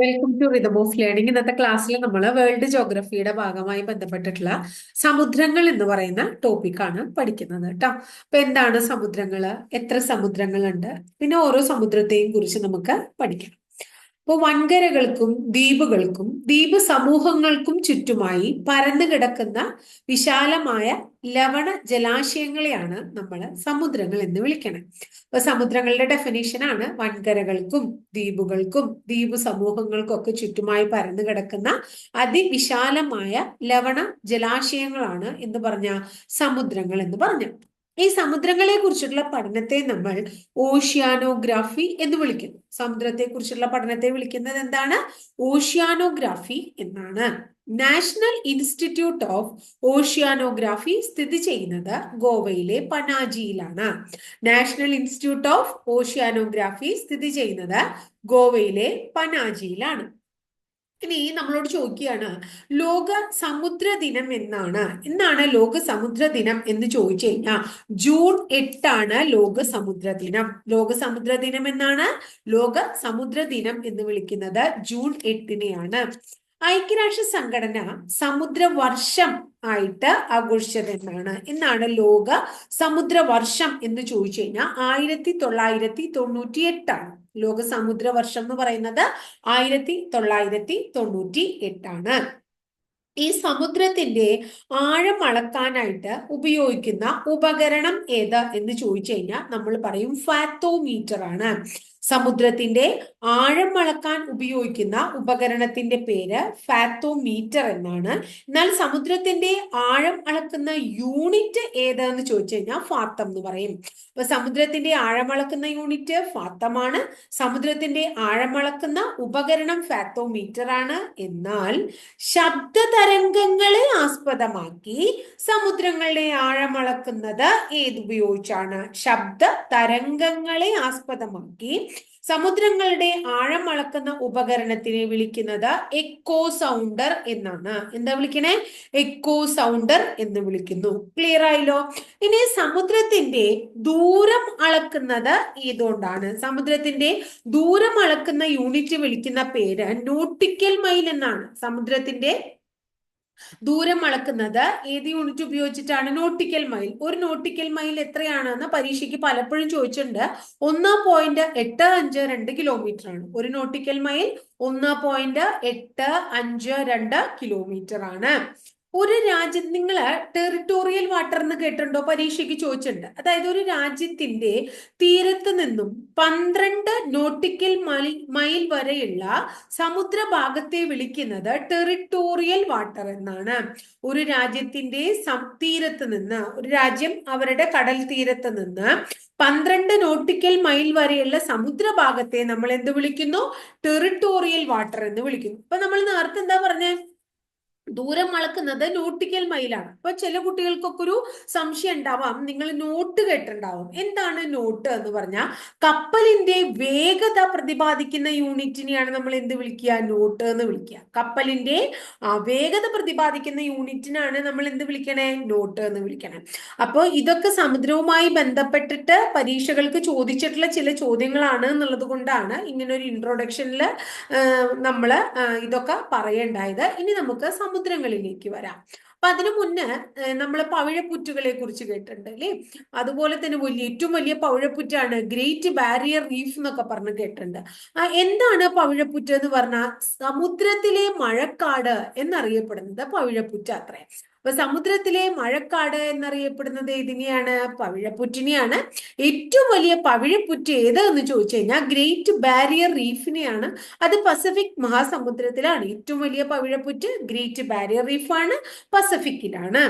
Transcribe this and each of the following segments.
Welcome to rhythm of learning ഇന്നത്തെ ക്ലാസ്സിൽ നമ്മൾ വേൾഡ് ജോഗ്രഫിയുടെ ഭാഗമായി ബന്ധപ്പെട്ടിട്ടുള്ള സമുദ്രങ്ങൾ എന്ന് പറയുന്ന ടോപ്പിക്കാണ് പഠിക്കുന്നത് കേട്ടോ. അപ്പൊ എന്താണ് സമുദ്രങ്ങൾ എത്ര സമുദ്രങ്ങളുണ്ട്? പിന്നെ ഓരോ സമുദ്രത്തെയും കുറിച്ച് നമുക്ക് പഠിക്കാം. അപ്പോൾ വൻകരകൾക്കും ദ്വീപുകൾക്കും ദ്വീപ് സമൂഹങ്ങൾക്കും ചുറ്റുമായി പരന്നു കിടക്കുന്ന വിശാലമായ ലവണ ജലാശയങ്ങളെയാണ് നമ്മൾ സമുദ്രങ്ങൾ എന്ന് വിളിക്കണം. അപ്പൊ സമുദ്രങ്ങളുടെ ഡെഫിനേഷനാണ് വൻകരകൾക്കും ദ്വീപുകൾക്കും ദ്വീപ് സമൂഹങ്ങൾക്കും ഒക്കെ ചുറ്റുമായി പരന്നു കിടക്കുന്ന അതിവിശാലമായ ലവണ ജലാശയങ്ങളാണ് എന്ന് പറഞ്ഞ സമുദ്രങ്ങൾ എന്ന് പറഞ്ഞു. ഈ സമുദ്രങ്ങളെ കുറിച്ചുള്ള പഠനത്തെ നമ്മൾ ഓഷ്യാനോഗ്രാഫി എന്ന് വിളിക്കുന്നു. സമുദ്രത്തെ കുറിച്ചുള്ള പഠനത്തെ വിളിക്കുന്നത് എന്താണ്? ഓഷ്യാനോഗ്രാഫി എന്നാണ്. നാഷണൽ ഇൻസ്റ്റിറ്റ്യൂട്ട് ഓഫ് ഓഷ്യാനോഗ്രാഫി സ്ഥിതി ചെയ്യുന്നത് ഗോവയിലെ പനാജിയിലാണ്. നാഷണൽ ഇൻസ്റ്റിറ്റ്യൂട്ട് ഓഫ് ഓഷ്യാനോഗ്രാഫി സ്ഥിതി ചെയ്യുന്നത് ഗോവയിലെ പനാജിയിലാണ്. ഇനി നമ്മളോട് ചോദിക്കുകയാണ് ലോക സമുദ്ര ദിനം എന്നാണ്. എന്നാണ് ലോക സമുദ്ര ദിനം എന്ന് ചോദിച്ചു കഴിഞ്ഞാൽ ജൂൺ എട്ടാണ് ലോക സമുദ്ര ദിനം. ലോക സമുദ്ര ദിനം എന്നാണ്? ലോക സമുദ്ര ദിനം എന്ന് വിളിക്കുന്നത് ജൂൺ എട്ടിനെയാണ്. ഐക്യരാഷ്ട്ര സംഘടന സമുദ്ര വർഷം ആയിട്ട് ആഘോഷിച്ചത് എന്നാണ് എന്നാണ് ലോക സമുദ്ര വർഷം എന്ന് ചോദിച്ചു കഴിഞ്ഞാൽ ആയിരത്തി തൊള്ളായിരത്തി തൊണ്ണൂറ്റി എട്ടാണ് ലോക സമുദ്ര വർഷം എന്ന് പറയുന്നത് ആയിരത്തി തൊള്ളായിരത്തി തൊണ്ണൂറ്റി എട്ടാണ് ഈ സമുദ്രത്തിന്റെ ആഴം അളക്കാനായിട്ട് ഉപയോഗിക്കുന്ന ഉപകരണം ഏത് എന്ന് ചോദിച്ചു കഴിഞ്ഞാൽ നമ്മൾ പറയും ഫാത്തോമീറ്റർ ആണ്. സമുദ്രത്തിന്റെ ആഴം അളക്കാൻ ഉപയോഗിക്കുന്ന ഉപകരണത്തിന്റെ പേര് ഫാത്തോമീറ്റർ എന്നാണ്. എന്നാൽ സമുദ്രത്തിന്റെ ആഴം അളക്കുന്ന യൂണിറ്റ് ഏതാന്ന് ചോദിച്ചു കഴിഞ്ഞാൽ ഫാത്തം എന്ന് പറയും. അപ്പൊ സമുദ്രത്തിന്റെ ആഴം അളക്കുന്ന യൂണിറ്റ് ഫാത്തമാണ് സമുദ്രത്തിന്റെ ആഴം അളക്കുന്ന ഉപകരണം ഫാത്തോമീറ്റർ ആണ്. എന്നാൽ ശബ്ദ തരംഗങ്ങളെ ആസ്പദമാക്കി സമുദ്രങ്ങളുടെ ആഴം അളക്കുന്നത് ഏതുപയോഗിച്ചാണ് ശബ്ദ തരംഗങ്ങളെ ആസ്പദമാക്കി സമുദ്രങ്ങളുടെ ആഴം അളക്കുന്ന ഉപകരണത്തിനെ വിളിക്കുന്നത് എക്കോ സൗണ്ടർ എന്നാണ്. എന്താ വിളിക്കണേ? എക്കോ സൗണ്ടർ എന്ന് വിളിക്കുന്നു. ക്ലിയർ ആയല്ലോ? ഇനി സമുദ്രത്തിന്റെ ദൂരം അളക്കുന്നത് ഏതുകൊണ്ടാണ് സമുദ്രത്തിന്റെ ദൂരം അളക്കുന്ന യൂണിറ്റ് വിളിക്കുന്ന പേര് നോട്ടിക്കൽ മൈൽ എന്നാണ്. സമുദ്രത്തിന്റെ ദൂരം അളക്കുന്നത് ഏത് യൂണിറ്റ് ഉപയോഗിച്ചിട്ടാണ്? നോട്ടിക്കൽ മൈൽ ഒരു നോട്ടിക്കൽ മൈൽ എത്രയാണെന്ന് പരീക്ഷയ്ക്ക് പലപ്പോഴും ചോദിച്ചിട്ടുണ്ട്. ഒന്ന് പോയിന്റ് എട്ട് അഞ്ച് രണ്ട് കിലോമീറ്റർ ആണ്. ഒരു നോട്ടിക്കൽ മൈൽ ഒന്ന് പോയിന്റ് എട്ട് അഞ്ച് രണ്ട് കിലോമീറ്റർ ആണ്. ഒരു രാജ്യം നിങ്ങൾ ടെറിട്ടോറിയൽ വാട്ടർ എന്ന് കേട്ടിട്ടുണ്ടോ? പരീക്ഷയ്ക്ക് ചോദിച്ചിട്ടുണ്ട്. അതായത് ഒരു രാജ്യത്തിന്റെ തീരത്ത് നിന്നും പന്ത്രണ്ട് നോട്ടിക്കൽ മൈൽ മൈൽ വരെയുള്ള സമുദ്രഭാഗത്തെ വിളിക്കുന്നത് ടെറിട്ടോറിയൽ വാട്ടർ എന്നാണ്. ഒരു രാജ്യത്തിന്റെ തീരത്ത് നിന്ന് ഒരു രാജ്യം അവരുടെ കടൽ തീരത്ത് നിന്ന് പന്ത്രണ്ട് നോട്ടിക്കൽ മൈൽ വരെയുള്ള സമുദ്രഭാഗത്തെ നമ്മൾ എന്ത് വിളിക്കുന്നു? ടെറിട്ടോറിയൽ വാട്ടർ എന്ന് വിളിക്കുന്നു. അപ്പൊ നമ്മൾ നേരത്തെ എന്താ പറഞ്ഞേ? ദൂരം അളക്കുന്നത് നോട്ടിക്കൽ മൈലാണ് അപ്പൊ ചില കുട്ടികൾക്കൊക്കെ ഒരു സംശയം ഉണ്ടാവാം. നിങ്ങൾ നോട്ട് കേട്ടിട്ടുണ്ടാവും. എന്താണ് നോട്ട് എന്ന് പറഞ്ഞാൽ കപ്പലിന്റെ വേഗത പ്രതിപാദിക്കുന്ന യൂണിറ്റിനെയാണ് നമ്മൾ എന്ത് വിളിക്കുക? നോട്ട് എന്ന് വിളിക്കുക. കപ്പലിന്റെ വേഗത പ്രതിപാദിക്കുന്ന യൂണിറ്റിനാണ് നമ്മൾ എന്ത് വിളിക്കണേ? നോട്ട് എന്ന് വിളിക്കണേ. അപ്പോൾ ഇതൊക്കെ സമുദ്രവുമായി ബന്ധപ്പെട്ടിട്ട് പരീക്ഷകൾക്ക് ചോദിച്ചിട്ടുള്ള ചില ചോദ്യങ്ങളാണ് എന്നുള്ളത് കൊണ്ടാണ് ഇങ്ങനെ ഒരു ഇൻട്രൊഡക്ഷനിൽ നമ്മൾ ഇതൊക്കെ പറയേണ്ടായത്. ഇനി നമുക്ക് സമുദ്രങ്ങളിലേക്ക് വരാം. അപ്പൊ അതിനു മുന്നേ നമ്മൾ പവിഴപ്പുറ്റുകളെ കുറിച്ച് കേട്ടിട്ടുണ്ട് അല്ലേ? അതുപോലെ തന്നെ വലിയ ഏറ്റവും വലിയ പവിഴപ്പുറ്റാണ് ഗ്രേറ്റ് ബാരിയർ റീഫ് എന്നൊക്കെ പറഞ്ഞ് കേട്ടിട്ടുണ്ട്. ആ എന്താണ് പവിഴപ്പുറ്റ് എന്ന് പറഞ്ഞാൽ സമുദ്രത്തിലെ മഴക്കാട് എന്നറിയപ്പെടുന്നത് പവിഴപ്പുറ്റ് അത്രേ. അപ്പൊ സമുദ്രത്തിലെ മഴക്കാട് എന്നറിയപ്പെടുന്നത് ഇതിനെയാണ് പവിഴപ്പുറ്റിനെയാണ്. ഏറ്റവും വലിയ പവിഴപ്പുറ്റ് ഏതെന്ന് ചോദിച്ചു കഴിഞ്ഞാൽ ഗ്രേറ്റ് ബാരിയർ റീഫിനെയാണ് അത് പസഫിക് മഹാസമുദ്രത്തിലാണ്. ഏറ്റവും വലിയ പവിഴപ്പുറ്റ് ഗ്രേറ്റ് ബാരിയർ റീഫാണ് പസഫിക്കിലാണ്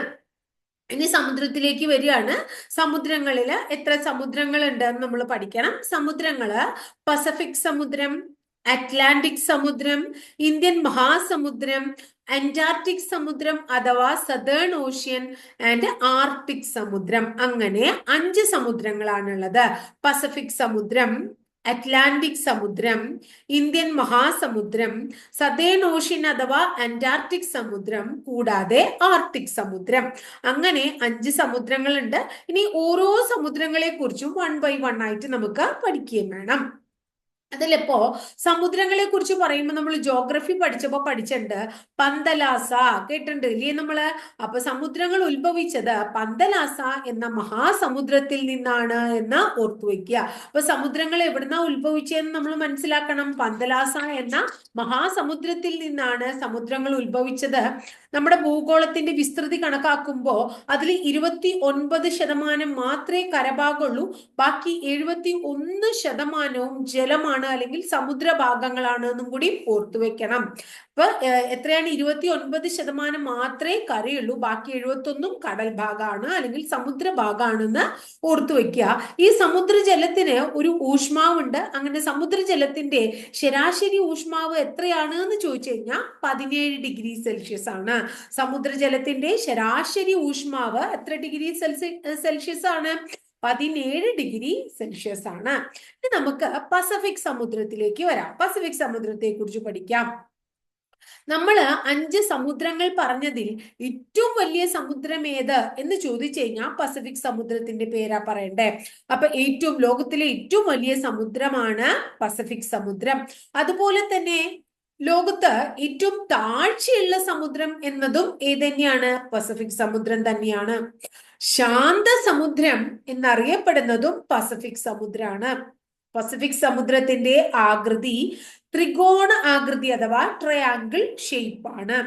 ഇനി സമുദ്രത്തിലേക്ക് വരികയാണ്. സമുദ്രങ്ങളിൽ എത്ര സമുദ്രങ്ങളുണ്ട് എന്ന് നമ്മൾ പഠിക്കണം. സമുദ്രങ്ങൾ പസഫിക് സമുദ്രം അറ്റ്ലാന്റിക് സമുദ്രം ഇന്ത്യൻ മഹാസമുദ്രം അന്റാർട്ടിക് സമുദ്രം അഥവാ സദേൺ ഓഷ്യൻ ആൻഡ് ആർട്ടിക് സമുദ്രം. അങ്ങനെ അഞ്ച് സമുദ്രങ്ങളാണുള്ളത്. പസഫിക് സമുദ്രം അറ്റ്ലാന്റിക് സമുദ്രം ഇന്ത്യൻ മഹാസമുദ്രം സതേൺ ഓഷ്യൻ അഥവാ അന്റാർട്ടിക് സമുദ്രം കൂടാതെ ആർട്ടിക് സമുദ്രം. അങ്ങനെ അഞ്ച് സമുദ്രങ്ങളുണ്ട്. ഇനി ഓരോ സമുദ്രങ്ങളെ കുറിച്ചും വൺ ബൈ വൺ ആയിട്ട് നമുക്ക് പഠിക്കുകയും വേണം. അതിലിപ്പോ സമുദ്രങ്ങളെ കുറിച്ച് പറയുമ്പോൾ നമ്മൾ ജോഗ്രഫി പഠിച്ചപ്പോ പഠിച്ചിട്ടുണ്ട് പന്തലാസ കേട്ടിട്ടുണ്ട് ഇല്ലേ നമ്മൾ? അപ്പൊ സമുദ്രങ്ങൾ ഉത്ഭവിച്ചത് പന്തലാസ എന്ന മഹാസമുദ്രത്തിൽ നിന്നാണ് എന്ന് ഓർത്തു വെക്കുക. അപ്പൊ സമുദ്രങ്ങൾ എവിടുന്നാ ഉത്ഭവിച്ചതെന്ന് നമ്മൾ മനസ്സിലാക്കണം. പന്തലാസ എന്ന മഹാസമുദ്രത്തിൽ നിന്നാണ് സമുദ്രങ്ങൾ ഉത്ഭവിച്ചത്. നമ്മുടെ ഭൂഗോളത്തിന്റെ വിസ്തൃതി കണക്കാക്കുമ്പോൾ അതിൽ ഇരുപത്തി ഒൻപത് ശതമാനം മാത്രമേ കരഭാഗമുള്ളൂ. ബാക്കി എഴുപത്തി ഒന്ന് ശതമാനവും ജലമാണ് അല്ലെങ്കിൽ സമുദ്ര ഭാഗങ്ങളാണ് എന്നും കൂടി ഓർത്തു വെക്കണം. അപ്പൊ എത്രയാണ്? ഇരുപത്തി ഒൻപത് ശതമാനം മാത്രമേ കരയുള്ളൂ. ബാക്കി എഴുപത്തൊന്നും കടൽ ഭാഗമാണ് അല്ലെങ്കിൽ സമുദ്ര ഭാഗമാണെന്ന് ഓർത്തു വെക്കുക. ഈ സമുദ്രജലത്തിന് ഒരു ഊഷ്മാവുണ്ട്. അങ്ങനെ സമുദ്രജലത്തിന്റെ ശരാശരി ഊഷ്മാവ് എത്രയാണ് എന്ന് ചോദിച്ചു കഴിഞ്ഞാൽ പതിനേഴ് ഡിഗ്രി സെൽഷ്യസ് ആണ് സമുദ്രജലത്തിന്റെ ശരാശരി ഊഷ്മാവ് എത്ര ഡിഗ്രി സെൽഷ്യസ് ആണ്? പതിനേഴ് ഡിഗ്രി സെൽഷ്യസ് ആണ്. ഇനി നമുക്ക് പസഫിക് സമുദ്രത്തിലേക്ക് വരാം. പസഫിക് സമുദ്രത്തെ കുറിച്ച് പഠിക്കാം. നമ്മൾ അഞ്ച് സമുദ്രങ്ങൾ പറഞ്ഞതിൽ ഏറ്റവും വലിയ സമുദ്രം ഏത് എന്ന് ചോദിച്ചു കഴിഞ്ഞാൽ പസഫിക് സമുദ്രത്തിന്റെ പേരാ പറയണ്ടേ. അപ്പൊ ഏറ്റവും ലോകത്തിലെ ഏറ്റവും വലിയ സമുദ്രമാണ് പസഫിക് സമുദ്രം. അതുപോലെ തന്നെ ലോകത്ത് ഏറ്റവും താഴ്ചയുള്ള സമുദ്രം എന്നതും ഏതന്നെയാണ്? പസഫിക് സമുദ്രം തന്നെയാണ്. ശാന്ത സമുദ്രം എന്നറിയപ്പെടുന്നതും പസഫിക് സമുദ്രമാണ് പസഫിക് സമുദ്രത്തിന്റെ ആകൃതി ത്രികോണ ആകൃതി അഥവാ ട്രയാങ്കിൾ ഷേപ്പ് ആണ്.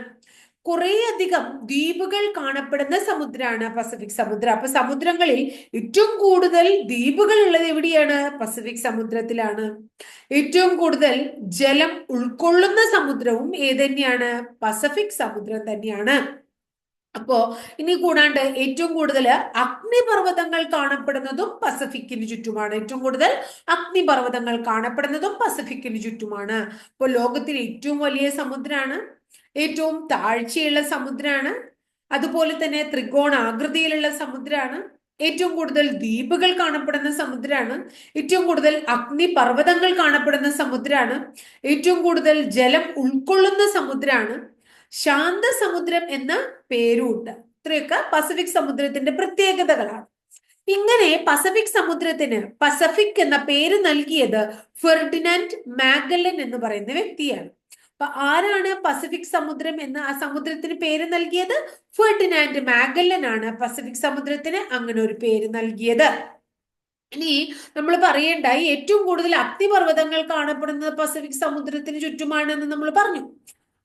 കുറേയധികം ദ്വീപുകൾ കാണപ്പെടുന്ന സമുദ്രമാണ് പസഫിക് സമുദ്രം. അപ്പൊ സമുദ്രങ്ങളിൽ ഏറ്റവും കൂടുതൽ ദ്വീപുകൾ ഉള്ളത് എവിടെയാണ്? പസഫിക് സമുദ്രത്തിലാണ്. ഏറ്റവും കൂടുതൽ ജലം ഉൾക്കൊള്ളുന്ന സമുദ്രവും ഏതന്നെയാണ്? പസഫിക് സമുദ്രം തന്നെയാണ്. അപ്പോ ഇനി കൂടാണ്ട് ഏറ്റവും കൂടുതൽ അഗ്നിപർവതങ്ങൾ കാണപ്പെടുന്നതും പസഫിക്കിന് ചുറ്റുമാണ്. ഏറ്റവും കൂടുതൽ അഗ്നിപർവതങ്ങൾ കാണപ്പെടുന്നതും പസഫിക്കിന് ചുറ്റുമാണ്. അപ്പോൾ ലോകത്തിലെ ഏറ്റവും വലിയ സമുദ്രമാണ് ഏറ്റവും താഴ്ചയുള്ള സമുദ്രമാണ് അതുപോലെ തന്നെ ത്രികോണാകൃതിയിലുള്ള സമുദ്രമാണ് ഏറ്റവും കൂടുതൽ ദ്വീപുകൾ കാണപ്പെടുന്ന സമുദ്രമാണ് ഏറ്റവും കൂടുതൽ അഗ്നിപർവതങ്ങൾ കാണപ്പെടുന്ന സമുദ്രമാണ് ഏറ്റവും കൂടുതൽ ജലം ഉൾക്കൊള്ളുന്ന സമുദ്രമാണ് ശാന്ത സമുദ്രം എന്ന പേരുണ്ട്. ഇത്രയൊക്കെ പസഫിക് സമുദ്രത്തിന്റെ പ്രത്യേകതകളാണ്. ഇങ്ങനെ പസഫിക് സമുദ്രത്തിന് പസഫിക് എന്ന പേര് നൽകിയത് ഫെർഡിനാൻഡ് മാഗല്ലൻ എന്ന് പറയുന്ന വ്യക്തിയാണ്. അപ്പൊ ആരാണ് പസഫിക് സമുദ്രം എന്ന് ആ സമുദ്രത്തിന് പേര് നൽകിയത്? ഫെർഡിനാൻഡ് മാഗല്ലൻ ആണ്. പസഫിക് സമുദ്രത്തിന് അങ്ങനെ ഒരു പേര് നൽകിയത്. ഇനി നമ്മൾ പറയേണ്ടായി ഏറ്റവും കൂടുതൽ അഗ്നിപർവതങ്ങൾ കാണപ്പെടുന്നത് പസഫിക് സമുദ്രത്തിന് ചുറ്റുമാണെന്ന് നമ്മൾ പറഞ്ഞു.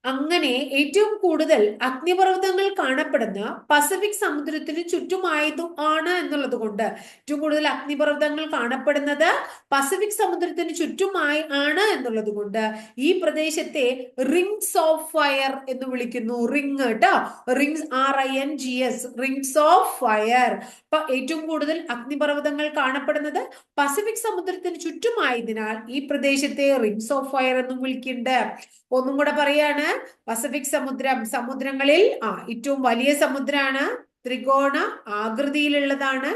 അങ്ങനെ ഏറ്റവും കൂടുതൽ അഗ്നിപർവതങ്ങൾ കാണപ്പെടുന്ന പസഫിക് സമുദ്രത്തിന് ചുറ്റുമായതും ആണ് എന്നുള്ളത് കൊണ്ട് ഏറ്റവും കൂടുതൽ അഗ്നിപർവതങ്ങൾ കാണപ്പെടുന്നത് പസഫിക് സമുദ്രത്തിന് ചുറ്റുമായി ആണ് എന്നുള്ളത് കൊണ്ട് ഈ പ്രദേശത്തെ റിങ്സ് ഓഫ് ഫയർ എന്ന് വിളിക്കുന്നു. റിങ് കേട്ടോ rings R I N G S rings of fire അപ്പൊ ഏറ്റവും കൂടുതൽ അഗ്നിപർവതങ്ങൾ കാണപ്പെടുന്നത് പസഫിക് സമുദ്രത്തിന് ചുറ്റുമായതിനാൽ ഈ പ്രദേശത്തെ റിങ്സ് ഓഫ് ഫയർ എന്നും വിളിക്കുന്നുണ്ട്. ഒന്നും കൂടെ പറയാണ്. പസഫിക് സമുദ്രം സമുദ്രങ്ങളിൽ ആ ഏറ്റവും വലിയ സമുദ്രമാണ് ത്രികോണ ആകൃതിയിലുള്ളതാണ്.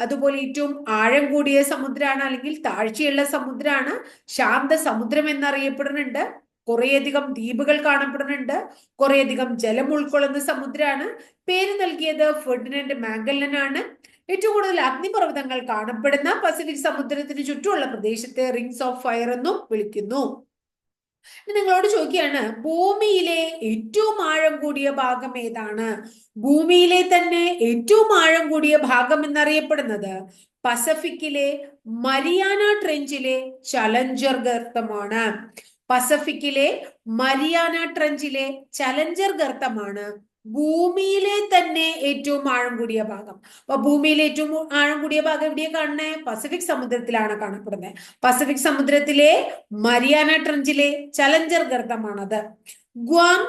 അതുപോലെ ഏറ്റവും ആഴം കൂടിയ സമുദ്രമാണ് അല്ലെങ്കിൽ താഴ്ചയുള്ള സമുദ്രമാണ് ശാന്ത സമുദ്രം എന്നറിയപ്പെടുന്നുണ്ട്. കുറേയധികം ദ്വീപുകൾ കാണപ്പെടുന്നുണ്ട്. കുറേയധികം ജലം ഉൾക്കൊള്ളുന്ന സമുദ്രമാണ് പേര് നൽകിയത് ഫെർഡിനൻഡ് മാഗല്ലനാണ് ഏറ്റവും കൂടുതൽ അഗ്നിപർവതങ്ങൾ കാണപ്പെടുന്ന പസഫിക് സമുദ്രത്തിന് ചുറ്റുമുള്ള പ്രദേശത്തെ റിങ്സ് ഓഫ് ഫയർ എന്നും വിളിക്കുന്നു. നിങ്ങളോട് ചോദിക്കുകയാണ് ഭൂമിയിലെ ഏറ്റവും ആഴം കൂടിയ ഭാഗം ഏതാണ്? ഭൂമിയിലെ തന്നെ ഏറ്റവും ആഴം കൂടിയ ഭാഗം എന്നറിയപ്പെടുന്നത് പസഫിക്കിലെ മരിയാന ട്രെഞ്ചിലെ ചലഞ്ചർ ഗർത്തമാണ്. പസഫിക്കിലെ മരിയാന ട്രെഞ്ചിലെ ചലഞ്ചർ ഗർത്തമാണ്. ഭൂമിയിലെ തന്നെ ഏറ്റവും ആഴം കൂടിയ ഭാഗം. അപ്പൊ ഭൂമിയിലെ ഏറ്റവും ആഴം കൂടിയ ഭാഗം എവിടെയാ കാണുന്നത് പസഫിക് സമുദ്രത്തിലാണ് കാണപ്പെടുന്നത് പസഫിക് സമുദ്രത്തിലെ മരിയാന ട്രഞ്ചിലെ ചലഞ്ചർ ഗർത്തമാണത്. Guam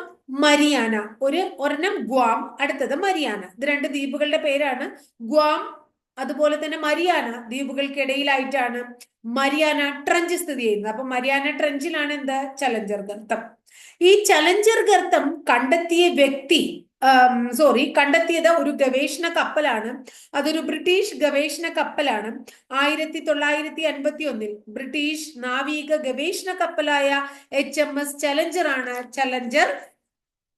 Mariana. ഒരു ഒരെണ്ണം ഗ്വാം അടുത്തത് മരിയാന. ഇത് രണ്ട് ദ്വീപുകളുടെ പേരാണ്. ഗ്വാം അതുപോലെ തന്നെ മരിയാന ദ്വീപുകൾക്കിടയിലായിട്ടാണ് മരിയാന ട്രഞ്ച് സ്ഥിതി ചെയ്യുന്നത്. അപ്പൊ മരിയാന ട്രഞ്ചിലാണ് എന്താ? ചലഞ്ചർ ഗർത്തം. ഈ ചലഞ്ചർ ഗർത്തം കണ്ടെത്തിയ വ്യക്തി സോറി കണ്ടെത്തിയത് ഒരു ഗവേഷണ കപ്പലാണ്. അതൊരു ബ്രിട്ടീഷ് ഗവേഷണ കപ്പലാണ്. ആയിരത്തി തൊള്ളായിരത്തി അൻപത്തി ഒന്നിൽ ബ്രിട്ടീഷ് നാവിക ഗവേഷണ കപ്പലായ എച്ച് എം എസ് ചലഞ്ചർ ആണ് ചലഞ്ചർ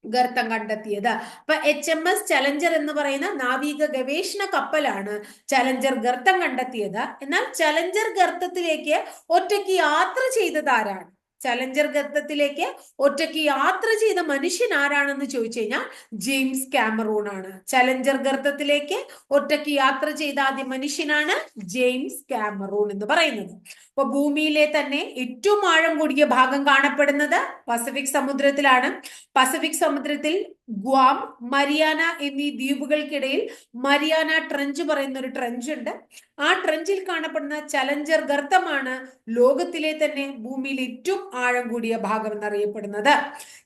ഗർത്തം കണ്ടെത്തിയത്. അപ്പൊ എച്ച് എം എസ് ചലഞ്ചർ എന്ന് പറയുന്ന നാവിക ഗവേഷണ കപ്പലാണ് ചലഞ്ചർ ഗർത്തം കണ്ടെത്തിയത്. എന്നാൽ ചലഞ്ചർ ഗർത്തത്തിലേക്ക് ഒറ്റയ്ക്ക് യാത്ര ചെയ്തത് ആരാണ്? ചലഞ്ചർ ഗർത്തത്തിലേക്ക് ഒറ്റയ്ക്ക് യാത്ര ചെയ്ത മനുഷ്യൻ ആരാണെന്ന് ചോദിച്ചു കഴിഞ്ഞാൽ ജെയിംസ് കാമറൂൺ ആണ്. ചലഞ്ചർ ഗർത്തത്തിലേക്ക് ഒറ്റയ്ക്ക് യാത്ര ചെയ്ത ആദ്യ മനുഷ്യനാണ് ജെയിംസ് കാമറൂൺ എന്ന് പറയുന്നത്. അപ്പൊ ഭൂമിയിലെ തന്നെ ഏറ്റവും ആഴം കൂടിയ ഭാഗം കാണപ്പെടുന്നത് പസഫിക് സമുദ്രത്തിലാണ്. പസഫിക് സമുദ്രത്തിൽ ഗ്വാം മരിയാന എന്നീ ദ്വീപുകൾക്കിടയിൽ മരിയാന ട്രഞ്ച് പറയുന്ന ഒരു ട്രഞ്ച് ഉണ്ട്. ആ ട്രഞ്ചിൽ കാണപ്പെടുന്ന ചലഞ്ചർ ഗർത്തമാണ് ലോകത്തിലെ തന്നെ ഭൂമിയിൽ ഏറ്റവും ആഴം കൂടിയ ഭാഗം എന്നറിയപ്പെടുന്നത്.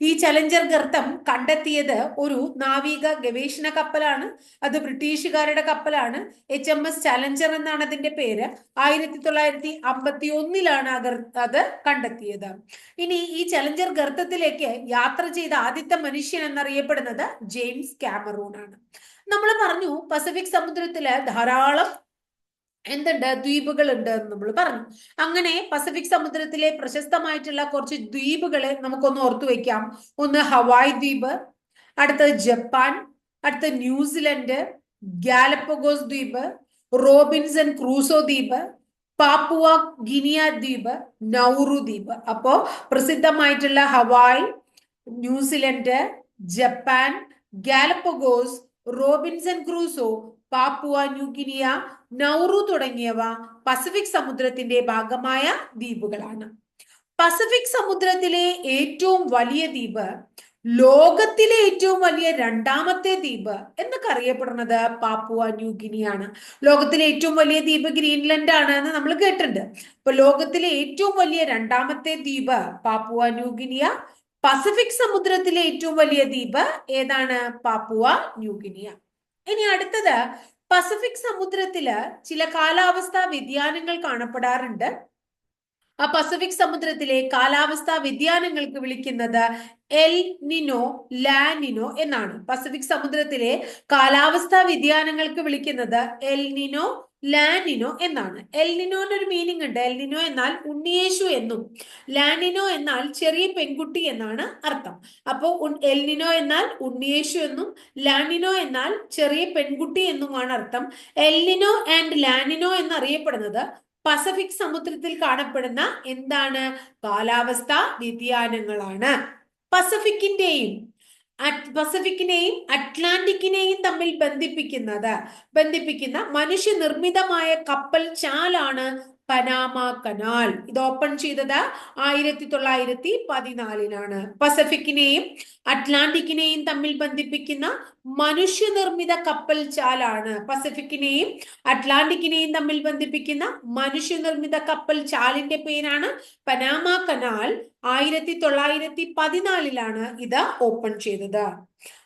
ഈ ചലഞ്ചർ ഗർത്തം കണ്ടെത്തിയത് ഒരു നാവിക ഗവേഷണ കപ്പലാണ്. അത് ബ്രിട്ടീഷുകാരുടെ കപ്പലാണ്. എച്ച് എം എസ് ചലഞ്ചർ എന്നാണ് അതിന്റെ പേര്. ആയിരത്തി തൊള്ളായിരത്തി അമ്പത്തി ഒന്നിലാണ് അത് കണ്ടെത്തിയത്. ഇനി ഈ ചലഞ്ചർ ഗർത്തത്തിലേക്ക് യാത്ര ചെയ്ത ആദ്യത്തെ മനുഷ്യൻ എന്നറിയപ്പെടുന്നത് ജെയിംസ് കാമറൂൺ ആണ്. നമ്മൾ പറഞ്ഞു പസഫിക് സമുദ്രത്തിൽ ധാരാളം എന്തുണ്ട്? ദ്വീപുകൾ ഉണ്ട് എന്ന് നമ്മൾ പറഞ്ഞു. അങ്ങനെ പസഫിക് സമുദ്രത്തിലെ പ്രശസ്തമായിട്ടുള്ള കുറച്ച് ദ്വീപുകളെ നമുക്കൊന്ന് ഓർത്തു വെക്കാം. ഒന്ന് ഹവായ് ദ്വീപ് അടുത്തത് ജപ്പാൻ അടുത്ത ന്യൂസിലൻഡ് ഗാലപ്പഗോസ് ദ്വീപ് റോബിൻസൺ ക്രൂസോ ദ്വീപ് പാപ്പുവ ഗിനിയ ദ്വീപ് നൗറു ദ്വീപ്. അപ്പോ പ്രസിദ്ധമായിട്ടുള്ള Hawaii New Zealand Japan Galapagos Robinson Crusoe Papua New Guinea Nauru തുടങ്ങിയവ പസഫിക് സമുദ്രത്തിന്റെ ഭാഗമായ ദ്വീപുകളാണ്. പസഫിക് സമുദ്രത്തിലെ ഏറ്റവും വലിയ ദ്വീപ് ലോകത്തിലെ ഏറ്റവും വലിയ രണ്ടാമത്തെ ദ്വീപ് എന്നൊക്കെ അറിയപ്പെടുന്നത് പാപ്പുവ ന്യൂ ന്യൂഗിനിയാണ് ലോകത്തിലെ ഏറ്റവും വലിയ ദ്വീപ് ഗ്രീൻലൻഡ് ആണ് എന്ന് നമ്മൾ കേട്ടിട്ടുണ്ട്. അപ്പൊ ലോകത്തിലെ ഏറ്റവും വലിയ രണ്ടാമത്തെ ദ്വീപ് പാപ്പുവ ന്യൂ ഗിനിയ. പസഫിക് സമുദ്രത്തിലെ ഏറ്റവും വലിയ ദ്വീപ് ഏതാണ്? Papua New Guinea. ഇനി അടുത്തത് പസഫിക് സമുദ്രത്തിൽ ചില കാലാവസ്ഥാ വ്യതിയാനങ്ങൾ കാണപ്പെടാറുണ്ട്. ആ പസഫിക് സമുദ്രത്തിലെ കാലാവസ്ഥാ വ്യതിയാനങ്ങൾക്ക് വിളിക്കുന്നത് എൽ നിനോ ലാനിനോ എന്നാണ്. പസഫിക് സമുദ്രത്തിലെ കാലാവസ്ഥാ വ്യതിയാനങ്ങൾക്ക് വിളിക്കുന്നത് എൽ നിനോ ലാനിനോ എന്നാണ്. എൽനിനോന്റെ ഒരു മീനിങ് ഉണ്ട്. എൽനിനോ എന്നാൽ ഉണ്ണിയേശു എന്നും ലാനിനോ എന്നാൽ ചെറിയ പെൺകുട്ടി എന്നാണ് അർത്ഥം. അപ്പോൾ എൽനിനോ എന്നാൽ ഉണ്ണിയേശു എന്നും ലാനിനോ എന്നാൽ ചെറിയ പെൺകുട്ടി എന്നുമാണ് അർത്ഥം. El Nino and La Nina എന്നറിയപ്പെടുന്നത് പസഫിക് സമുദ്രത്തിൽ കാണപ്പെടുന്ന എന്താണ്? കാലാവസ്ഥ വ്യതിയാനങ്ങളാണ്. പസഫിക്കിന്റെയും പസഫിക്കിനെയും അറ്റ്ലാന്റിക്കിനെയും തമ്മിൽ ബന്ധിപ്പിക്കുന്നത് ബന്ധിപ്പിക്കുന്ന മനുഷ്യനിർമ്മിതമായ കപ്പൽ ചാലാണ് പനാമ കനാൽ. ഇത് ഓപ്പൺ ചെയ്തത് ആയിരത്തി തൊള്ളായിരത്തി പതിനാലിനാണ് പസഫിക്കിനെയും അറ്റ്ലാന്റിക്കിനെയും തമ്മിൽ ബന്ധിപ്പിക്കുന്ന മനുഷ്യനിർമ്മിത കപ്പൽ ചാലാണ്. പസഫിക്കിനെയും അറ്റ്ലാന്റിക്കിനെയും തമ്മിൽ ബന്ധിപ്പിക്കുന്ന മനുഷ്യനിർമ്മിത കപ്പൽ ചാലിന്റെ പേരാണ് പനാമ കനാൽ. ആയിരത്തി തൊള്ളായിരത്തി പതിനാലിലാണ് ഇത് ഓപ്പൺ ചെയ്തത്.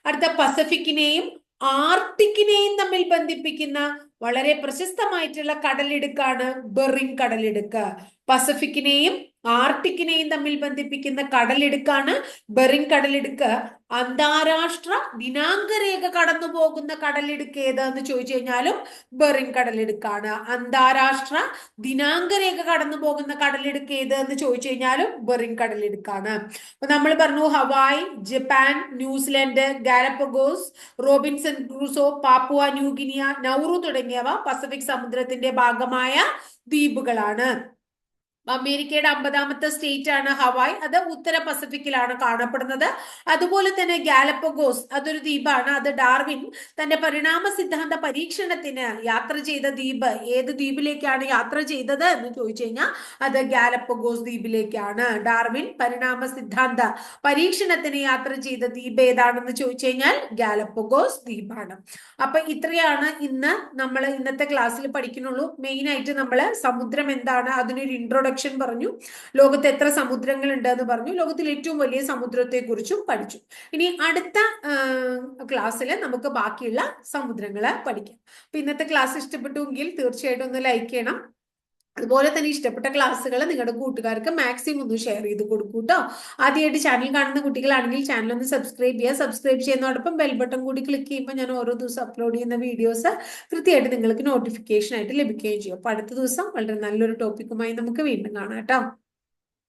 അടുത്ത പസഫിക്കിനെയും ആർട്ടിക്കിനെയും തമ്മിൽ ബന്ധിപ്പിക്കുന്ന വളരെ പ്രശസ്തമായിട്ടുള്ള കടലിടുക്കാണ് ബെറിങ് കടലിടുക്ക്. പസഫിക്കിനെയും ആർട്ടിക്കിനെയും തമ്മിൽ ബന്ധിപ്പിക്കുന്ന കടലിടുക്കാണ്. ബെറിങ് കടലിടുക്ക്. അന്താരാഷ്ട്ര ദിനാങ്കരേഖ കടന്നു പോകുന്ന കടലിടുക്ക് ഏതെന്ന് ചോദിച്ചു കഴിഞ്ഞാലും ബെറിങ് കടലിടുക്കാണ്. അന്താരാഷ്ട്ര ദിനാങ്കരേഖ കടന്നു പോകുന്ന കടലിടുക്ക് ഏതെന്ന് ചോദിച്ചു കഴിഞ്ഞാലും ബെറിങ് കടലിടുക്കാണ്. അപ്പൊ നമ്മൾ പറഞ്ഞു Hawaii Japan New Zealand Galapagos Robinson Crusoe Papua New Guinea Nauru തുടങ്ങിയവ പസഫിക് സമുദ്രത്തിന്റെ ഭാഗമായ ദ്വീപുകളാണ്. അമേരിക്കയുടെ അമ്പതാമത്തെ സ്റ്റേറ്റ് ആണ് ഹവായ്. അത് ഉത്തര പസഫിക്കിലാണ് കാണപ്പെടുന്നത്. അതുപോലെ തന്നെ ഗാലപ്പഗോസ് അതൊരു ദ്വീപാണ്. അത് ഡാർവിൻ തന്റെ പരിണാമ സിദ്ധാന്ത പരീക്ഷണത്തിന് യാത്ര ചെയ്ത ദ്വീപ്. ഏത് ദ്വീപിലേക്കാണ് യാത്ര ചെയ്തത് എന്ന് ചോദിച്ചു കഴിഞ്ഞാൽ അത് ഗാലപ്പഗോസ് ദ്വീപിലേക്കാണ്. ഡാർവിൻ പരിണാമ സിദ്ധാന്ത പരീക്ഷണത്തിന് യാത്ര ചെയ്ത ദ്വീപ് ഏതാണെന്ന് ചോദിച്ചു കഴിഞ്ഞാൽ ഗാലപ്പഗോസ് ദ്വീപാണ്. അപ്പൊ ഇത്രയാണ് ഇന്ന് നമ്മൾ ഇന്നത്തെ ക്ലാസ്സിൽ പഠിക്കുന്നുള്ളൂ. മെയിൻ ആയിട്ട് നമ്മൾ സമുദ്രം എന്താണ്? അതിനൊരു ഇൻട്രൊഡക്ഷൻ ഇൻട്രൊഡക്ഷൻ പറഞ്ഞു. ലോകത്ത് എത്ര സമുദ്രങ്ങൾ ഉണ്ട് എന്ന് പറഞ്ഞു. ലോകത്തിൽ ഏറ്റവും വലിയ സമുദ്രത്തെ കുറിച്ചും പഠിച്ചു. ഇനി അടുത്ത ക്ലാസ്സിൽ നമുക്ക് ബാക്കിയുള്ള സമുദ്രങ്ങളെ പഠിക്കാം. അപ്പൊ ഇന്നത്തെ ക്ലാസ് ഇഷ്ടപ്പെട്ടുവെങ്കിൽ തീർച്ചയായിട്ടും ഒന്ന് ലൈക്ക് ചെയ്യണം. അതുപോലെ തന്നെ ഇഷ്ടപ്പെട്ട ക്ലാസ്സുകൾ നിങ്ങളുടെ കൂട്ടുകാർക്ക് മാക്സിമം ഒന്ന് ഷെയർ ചെയ്ത് കൊടുക്കൂ കേട്ടോ ആദ്യമായിട്ട് ചാനൽ കാണുന്ന കുട്ടികളാണെങ്കിൽ ചാനൽ ഒന്ന് സബ്സ്ക്രൈബ് ചെയ്യുക. സബ്സ്ക്രൈബ് ചെയ്യുന്നതോടൊപ്പം ബെൽ ബട്ടൺ കൂടി ക്ലിക്ക് ചെയ്യുമ്പോൾ ഞാൻ ഓരോ ദിവസം അപ്ലോഡ് ചെയ്യുന്ന വീഡിയോസ് കൃത്യമായിട്ട് നിങ്ങൾക്ക് നോട്ടിഫിക്കേഷൻ ആയിട്ട് ലഭിക്കുകയും ചെയ്യും. അപ്പോൾ അടുത്ത ദിവസം വളരെ നല്ലൊരു ടോപ്പിക്കുമായി നമുക്ക് വീണ്ടും കാണാം കേട്ടോ